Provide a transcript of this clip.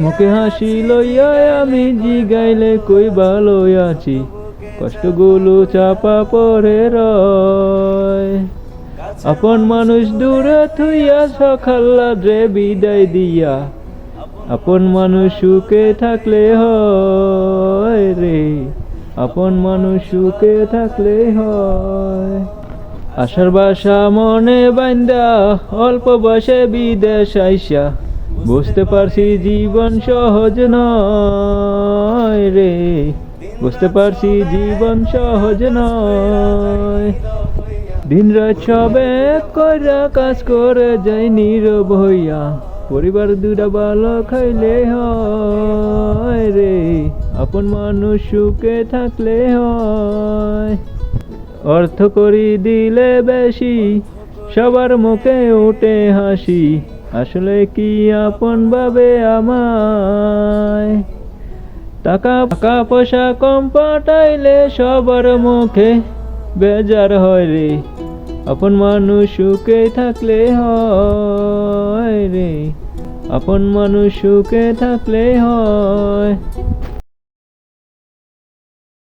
মুখে হাসি লইয়া আমি জিগাইলে কই ভালো আছি? কষ্টগুলো চাপা পড়ে রয়। আপন মানুষ দূরে থুইয়া সকাল্লা রে বিদায় দিয়া, আপন মানুষ সুখে থাকলে হয় রে। আপন মানুষ সুখে থাকলে হয়। আশার বাসা মনে বান্দা অল্প বয়সে বিদেশ আইসা বুঝতে পারছি জীবন সহজ নয় রে। বুঝতে পারছি জীবন সহজ নয়। দিন রাত সবে কইরা কাজ করে যাই নীরব হইয়া। পরিবার দুটা ভালো খাইলে হয় রে। আপন মানুষ সুখে থাকলে হয়। অর্থ করি দিলে বেশি, সবার মুখে উঠে হাসি। আসলে কি আপন ভাবে আমায়? টাকা টাকা পয়সা কম পাঠাইলে সবার মুখে বেজার হয় রে। আপন মানুষ সুখে থাকলে হয় রে। আপন মানুষ সুখে থাকলে হয়।